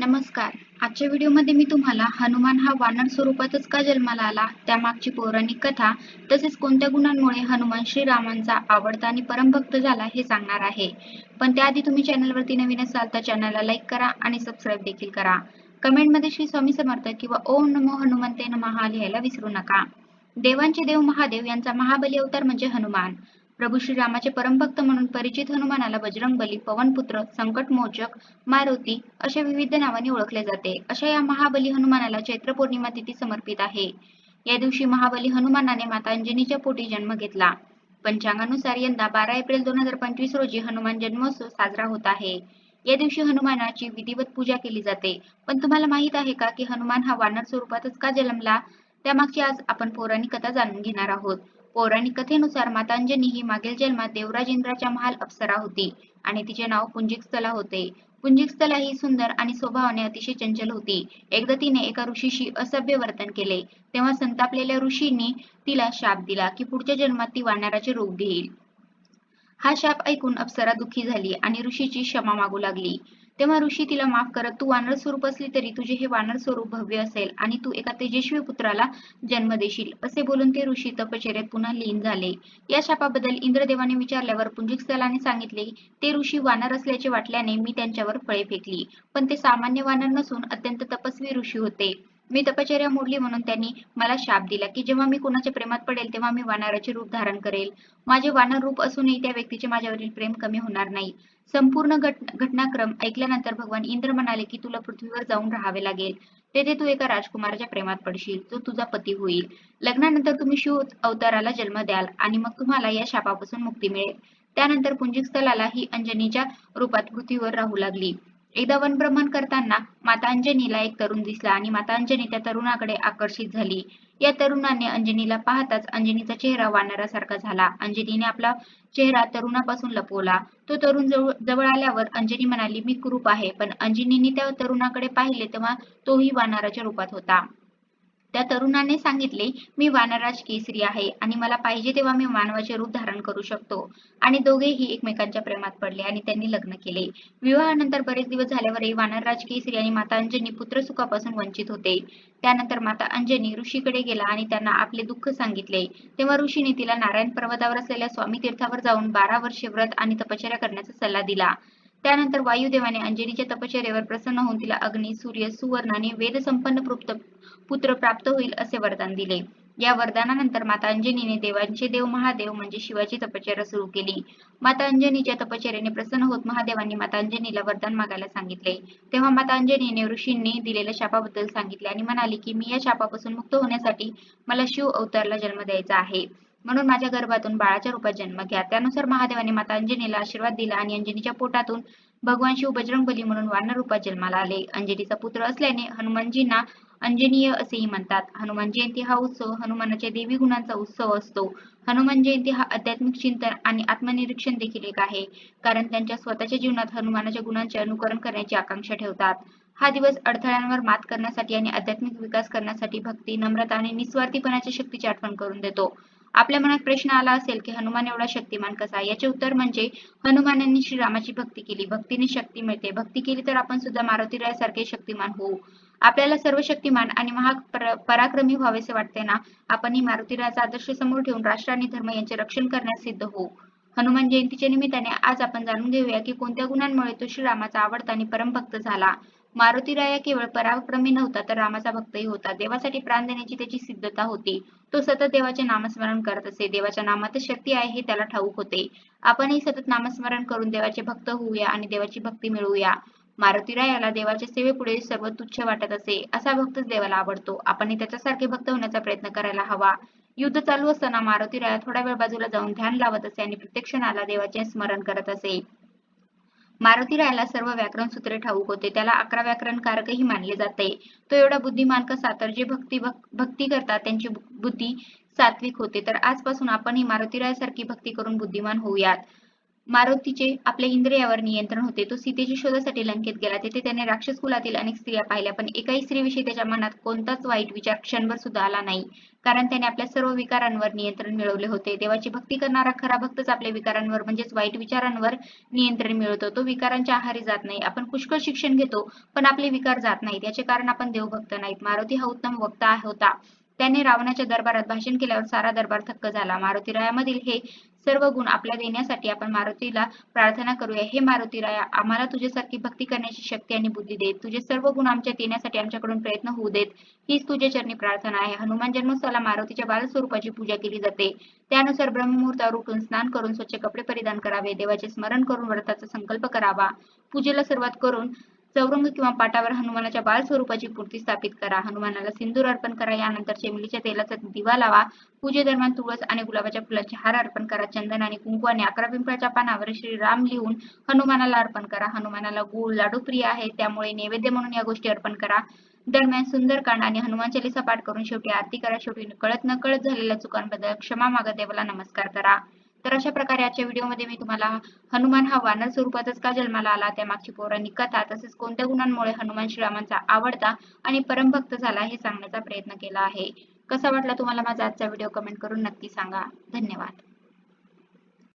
नमस्कार. आजच्या व्हिडिओमध्ये मी तुम्हाला हनुमान हा वानर स्वरूपातच का जन्माला आला त्यामागची पौराणिक कथा तसेच कोणत्या गुणांमुळे हनुमान श्रीरामांचा आवडता आणि परमभक्त झाला हे सांगणार आहे. पण त्याआधी तुम्ही चॅनलवरती नवीन असाल तर चॅनलला लाईक करा आणि सबस्क्राईब देखील करा. कमेंटमध्ये श्री स्वामी समर्थ किंवा ओम नमो हनुमंते नमहा लिहायला विसरू नका. देवांचे देव महादेव यांचा महाबली अवतार म्हणजे हनुमान. प्रभू श्रीरामाचे परमभक्त म्हणून परिचित हनुमानाला बजरंगबली पवनपुत्र संकटमोचक मारुती अशा विविध नावांनी ओळखले जाते. अशा या महाबली हनुमानाला चैत्र पौर्णिमा तिथी समर्पित आहे. या दिवशी महाबली हनुमानाने माता अंजनीच्या पोटी जन्म घेतला. पंचांगानुसार यंदा बारा एप्रिल दोन हजार पंचवीस रोजी हनुमान जन्मोत्सव साजरा होत आहे. या दिवशी हनुमानाची विधिवत पूजा केली जाते. पण तुम्हाला माहीत आहे का की हनुमान हा वानर स्वरूपातच का जन्मला? त्यामागची आज आपण पौराणिक कथा जाणून घेणार आहोत. पौराणिक कथेनुसार मातांजनी ही मागील जन्मात देवराज इंद्राच्या महाल अप्सरा होती आणि तिचे नाव पुंजिकस्थला होते. पुंजिकस्थला ही सुंदर आणि स्वभावाने अतिशय चंचल होती. एकदा तिने एका ऋषीशी असभ्य वर्तन केले. तेव्हा संतापलेल्या ऋषींनी तिला शाप दिला की पुढच्या जन्मात ती वानराचे रूप घेईल. हा शाप ऐकून अप्सरा दुःखी झाली आणि ऋषीची क्षमा मागू लागली. तेव्हा ऋषी तिला माफ करत तू वानर स्वरूप असली तरी तुझे हे वानर स्वरूप भव्य असेल आणि तू एका तेजस्वी पुत्राला जन्म देशील असे बोलून ते ऋषी तपश्चर्यात पुन्हा लीन झाले. या शापाबद्दल इंद्रदेवाने विचारल्यावर पुंजिक स्थलाने सांगितले ते ऋषी वानर असल्याचे वाटल्याने मी त्यांच्यावर फळे फेकली पण ते सामान्य वानर नसून अत्यंत तपस्वी ऋषी होते. मी तपश्चर्या मोडली म्हणून त्यांनी मला शाप दिला की जेव्हा मी कुणाच्या प्रेमात पडेल तेव्हा मी वानराचे रूप धारण करेल. माझे वानर रूप असूनही त्या व्यक्तीचे माझ्यावरील प्रेम कमी होणार नाही. संपूर्ण घट घटनाक्रम ऐकल्यानंतर भगवान इंद्र म्हणाले की तुला पृथ्वीवर जाऊन राहावे लागेल. तेथे तू एका राजकुमाराच्या प्रेमात पडशील जो तुझा पती होईल. लग्नानंतर तुम्ही शिव अवताराला जन्म द्याल आणि मग तुम्हाला या शापापासून मुक्ती मिळेल. त्यानंतर पुंजिक स्थलाला ही अंजनीच्या रूपात पृथ्वीवर राहू लागली. एकदा वनभ्रमण करताना माता अंजनीला एक तरुण दिसला आणि माता अंजनी त्या तरुणाकडे आकर्षित झाली. या तरुणाने अंजनीला पाहताच अंजनीचा चेहरा वानरासारखा झाला. अंजनीने आपला चेहरा तरुणापासून लपवला. तो तरुण जवळ जवळ आल्यावर अंजनी म्हणाली मी कुरूप आहे. पण अंजनीने त्या तरुणाकडे पाहिले तेव्हा तोही वानराच्या रूपात होता. त्या तरुणाने सांगितले मी वानराज केसरी आहे आणि मला पाहिजे तेव्हा मी मानवाचे रूप धारण करू शकतो. आणि दोघेही एकमेकांच्या प्रेमात पडले आणि त्यांनी लग्न केले. विवाहानंतर बरेच दिवस झाल्यावरही वानरराज केसरी आणि माता अंजनी पुत्रसुखापासून वंचित होते. त्यानंतर माता अंजनी ऋषीकडे गेला आणि त्यांना आपले दुःख सांगितले. तेव्हा ऋषीने तिला नारायण पर्वतावर असलेल्या स्वामी तीर्थावर जाऊन बारा वर्षे व्रत आणि तपश्चर्या करण्याचा सल्ला दिला. त्यानंतर वायुदेवाने अंजनीच्या तपश्चर्यावर प्रसन्न होऊन तिला अग्नी सूर्य सुवर्ण आणि वेद संपन्न पुत्र प्राप्त होईल असे वरदान दिले. या वरदानानंतर माता अंजनीने देवांचे देव महादेव म्हणजे शिवाची तपश्चर्या सुरू केली. माता अंजनीच्या तपश्चर्याने प्रसन्न होत महादेवांनी माता अंजनीला वरदान मागायला सांगितले. तेव्हा माता अंजनीने ऋषींनी दिलेल्या शापाबद्दल सांगितले आणि म्हणाली की मी या शापापासून मुक्त होण्यासाठी मला शिव अवतारला जन्म द्यायचा आहे. म्हणून माझ्या गर्भातून बाळाच्या रूपात जन्म घ्या. त्यानुसार महादेवाने माता अंजनीला आशीर्वाद दिला आणि अंजनीच्या पोटातून भगवान शिव बजरंगबली म्हणून वानर रूपात जन्माला आले. अंजनीचा पुत्र असल्याने हनुमानजींना अंजनीय असेही म्हणतात. हनुमान जयंती हा उत्सव हनुमानाच्या देवी गुणांचा उत्सव असतो. हनुमान जयंती हा आध्यात्मिक चिंतन आणि आत्मनिरीक्षण देखील एक आहे. कारण त्यांच्या स्वतःच्या जीवनात हनुमानाच्या गुणांचे अनुकरण करण्याची आकांक्षा ठेवतात. हा दिवस अडथळ्यांवर मात करण्यासाठी आणि आध्यात्मिक विकास करण्यासाठी भक्ती नम्रता आणि निस्वार्थीपणाच्या शक्तीची आठवण करून देतो. आपल्या मनात प्रश्न आला असेल की हनुमान एवढा शक्तिमान कसा याचे उत्तर म्हणजे हनुमानांनी श्रीरामाची भक्ती केली. भक्तीने शक्ती मिळते. भक्ती केली तर आपण सुद्धा मारुतीरायासारखे शक्तिमान होऊ. आपल्याला सर्व शक्तिमान आणि महा पराक्रमी व्हावेसे वाटते ना? आपण ही मारुतीरायाचा आदर्श समोर ठेवून राष्ट्र आणि धर्म यांचे रक्षण करण्यास सिद्ध होऊ. हनुमान जयंतीच्या निमित्ताने आज आपण जाणून घेऊया की कोणत्या गुणांमुळे तो श्रीरामाचा आवडता आणि परमभक्त झाला? मारुतीराया केवळ पराक्रमी नव्हता तर रामाचा भक्तही होता. देवासाठी प्राण देण्याची त्याची सिद्धता होती. तो सतत देवाचे नामस्मरण करत असे. देवाच्या नामातच शक्ती आहे हे त्याला ठाऊक होते. आपणही सतत नामस्मरण करून देवाचे भक्त होऊया आणि देवाची भक्ती मिळवूया. मारुतीरायाला देवाच्या सेवेपुढे सर्व तुच्छ वाटत असे. असा भक्तच देवाला आवडतो. आपणही त्याच्यासारखे भक्त होण्याचा प्रयत्न करायला हवा. युद्ध चालू असताना मारुतीराया थोडा वेळ बाजूला जाऊन ध्यान लावत असे आणि प्रत्येक क्षणाला देवाचे स्मरण करत असे. मारुतीरायाला सर्व व्याकरण सूत्रे ठाऊक होते. त्याला अकरा व्याकरण कारकही मानले जाते. तो एवढा बुद्धिमान कसा तर जे भक्ती भक्ती करतात त्यांची बुद्धी सात्विक होते. तर आजपासून आपणही मारुतीरायासारखी भक्ती करून बुद्धिमान होऊयात. मारुतीचे आपल्या इंद्रियावर नियंत्रण होते. तो सीतेच्या शोधासाठी लंकेत गेला. तेथे त्याने राक्षस कुलातील अनेक स्त्रिया पाहिल्या पण एकाही स्त्रीविषयी त्याच्या मनात कोणताच वाईट विचार क्षणभर सुद्धा आला नाही. कारण त्याने आपल्या सर्व विकारांवर नियंत्रण मिळवले होते. देवाची भक्ती करणारा खरा भक्तच आपल्या विकारांवर म्हणजेच वाईट विचारांवर नियंत्रण मिळवतो. तो विकारांच्या आहारी जात नाही. आपण पुष्कळ शिक्षण घेतो पण आपले विकार जात नाहीत. याचे कारण आपण देवभक्त नाहीत. मारुती हा उत्तम वक्ता होता. त्याने रावणाच्या दरबारात भाषण केल्यावर सारा दरबार थक्क झाला. मारुती रायामधील हे सर्व गुण आपल्या देण्यासाठी आपण मारुतीला प्रार्थना करूया. हे मारुतीराया आम्हाला तुझ्यासारखी भक्ती करण्याची शक्ती आणि बुद्धी देत. तुझे सर्व गुण आमच्या देण्यासाठी आमच्याकडून प्रयत्न होऊ देत. हीच तुझ्या चरणी प्रार्थना आहे. हनुमान जन्मोत्सवाला मारुतीच्या बालस्वरूपाची पूजा केली जाते. त्यानुसार ब्रह्ममुहूर्तावर उठून स्नान करून स्वच्छ कपडे परिधान करावे. देवाचे स्मरण करून व्रताचा संकल्प करावा. पूजेला सुरुवात करून चौरंग किंवा पाटावर हनुमानाच्या बाल स्वरूपाची मूर्ती स्थापित करा. हनुमानाला सिंदूर अर्पण करा. यानंतर चेमलीच्या तेलाचा दिवा लावा. पूजेदरम्यान तुळस आणि गुलाबाच्या फुलांचे हार अर्पण करा. चंदन आणि कुंकू आणि अकरा पिंपळाच्या पानावर श्रीराम लिहून हनुमानाला अर्पण करा. हनुमानाला गुळ लाडू प्रिय आहे त्यामुळे नैवेद्य म्हणून या गोष्टी अर्पण करा. दरम्यान सुंदरकांड आणि हनुमान चालिसा पाठ करून शेवटी आरती करा. शेवटी कळत न कळत झालेल्या चुकांबद्दल क्षमा मागा देवाला नमस्कार करा. तर अशा प्रकारे आजच्या व्हिडिओमध्ये मी तुम्हाला हनुमान हा वानर स्वरूपातच का जन्माला आला त्यामागची पौराणिक कथा तसेच कोणत्या गुणांमुळे हनुमान श्रीरामांचा आवडता आणि परमभक्त झाला हे सांगण्याचा प्रयत्न केला आहे. कसा वाटला तुम्हाला माझा आजचा व्हिडिओ कमेंट करून नक्की सांगा. धन्यवाद.